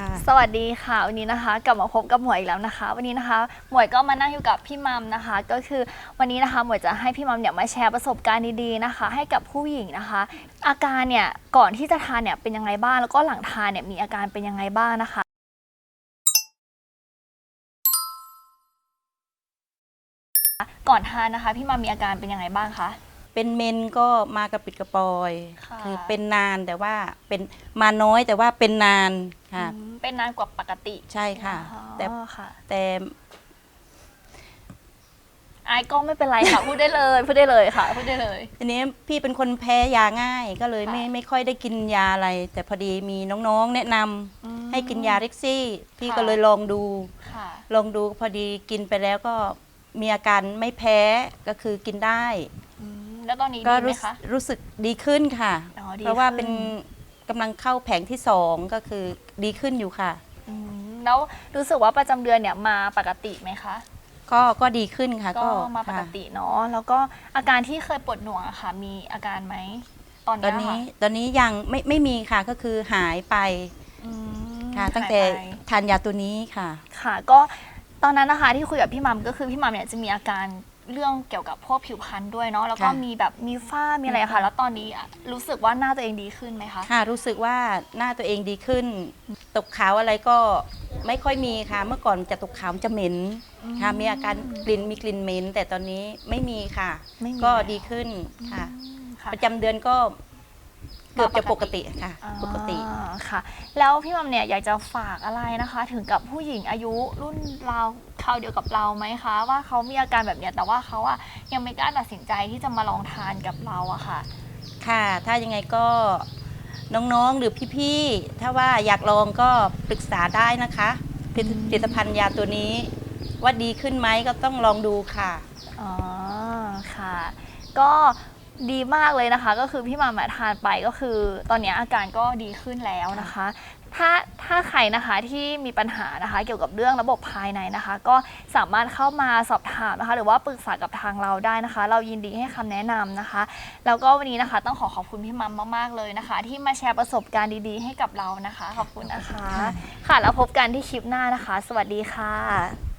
ค่ะ สวัสดีค่ะ วันนี้นะคะ กลับมาพบกับหมวยอีกแล้วนะคะ วันนี้นะคะ หมวยก็มานั่งอยู่กับพี่มัมนะคะ ก็คือวันนี้นะคะหมวยจะให้พี่มัมเนี่ยมาแชร์ประสบการณ์ดีๆนะคะ ให้กับผู้หญิงนะคะ อาการเนี่ยก่อนที่จะทานเนี่ยเป็นยังไงบ้างแล้วก็หลังทานเนี่ยมีอาการเป็นยังไงบ้างนะคะ ก่อนทานนะคะ พี่มัมมีอาการเป็นยังไงบ้างคะ เป็นเมนก็มากระปิดกระปอยค่ะคือเป็นนานแต่ว่าเป็นมาน้อยแต่ว่าเป็นนานค่ะ อืมเป็นนานกว่าปกติใช่ค่ะ อ๋อแต่ค่ะแต่ไอายก็ไม่เป็นไรค่ะ พูดได้เลยพูดได้เลยค่ะ พูดได้เลย ทีนี้พี่เป็นคนแพ้ยาง่ายก็เลยไม่ค่ะ ไม่ค่อยได้กินยาอะไร แต่พอดีมีน้องๆ แนะนำอืม ให้กินยาเร็กซี่ พี่ค่ะ ก็เลยลองดู ค่ะ ลองดูพอดีกินไปแล้วก็มีอาการไม่แพ้ก็คือกินได้ อืม แล้วตอนนี้ก็ดีไหมรู้คะ รู้สึกดีขึ้นค่ะ อ๋อดีเพราะว่าขึ้น เป็นกำลังเข้าแผงที่สองก็คือดีขึ้นอยู่ค่ะ อืมแล้วรู้สึกว่าประจำเดือนเนี่ยมาปกติไหมคะ ก็ก็ดีขึ้นค่ะก็ก็มาปกค่ะติเนาะแล้วก็อาการที่เคยปวดหน่วงอะค่ะ มีอาการไหมตอนตอนเนี้ยนี้ค่ะตอนนี้ยังไม่ไม่มีค่ะก็คือหายไปอืมค่ะ ตั้งหายแต่ไปทานยาตัวนี้ค่ะ ค่ะ ก็ตอนนั้นนะคะที่คุยกับพี่มัมก็คือพี่มัมเนี่ยจะมีอาการ เรื่องเกี่ยวกับพวกผิวพรรณด้วยเนาะแล้วก็ค่ะ มีแบบมีฝ้ามีอะไรค่ะ แล้วตอนนี้อะรู้สึกว่าหน้าตัวเองดีขึ้นไหมคะ ค่ะรู้สึกว่าหน้าตัวเองดีขึ้น ตกขาวอะไรก็ไม่ค่อยมีค่ะ เมื่อก่อนจะตกขาวจะเหม็นค่ะ มีอาการกลิ่นมีกลิ่นเหม็นแต่ตอนนี้ไม่มีค่ะ ไม่มีก็แล้ว ดีขึ้นค่ะ อืมค่ะ ประจำเดือนก็เกือบจะปกติค่ะ ปกติ อ่าค่ะ แล้วพี่มัมเนี่ยอยากจะฝากอะไรนะคะ ถึงกับผู้หญิงอายุรุ่นราวคราวเดียวกับเราไหมคะ ว่าเขามีอาการแบบเนี้ยแต่ว่าเขาอะยังไม่กล้าตัดสินใจที่จะมาลองทานกับเราอะค่ะ ค่ะ ถ้ายังไงก็น้องๆหรือพี่ๆ ถ้าว่าอยากลองก็ปรึกษาได้นะคะผลิตผลิตภัณฑ์ยาตัวนี้ ว่าดีขึ้นไหมก็ต้องลองดูค่ะ อ๋อ ค่ะ ก็ ดีมากเลยนะคะ ก็คือพี่มัมอะทานไปก็คือ ตอนเนี้ยอาการก็ดีขึ้นแล้วนะคะ ถ้าถ้าใครนะคะที่มีปัญหานะคะ เกี่ยวกับเรื่องระบบภายในนะคะ ก็สามารถเข้ามาสอบถามนะคะ หรือว่าปรึกษากับทางเราได้นะคะ เรายินดีให้คำแนะนำนะคะ แล้วก็วันนี้นะคะ ต้องขอขอบคุณพี่มัมมากๆเลยนะคะ ที่มาแชร์ประสบการณ์ดีๆ ให้กับเรานะคะ ขอบคุณนะคะ ค่ะแล้วพบกันที่คลิปหน้านะคะ สวัสดีค่ะ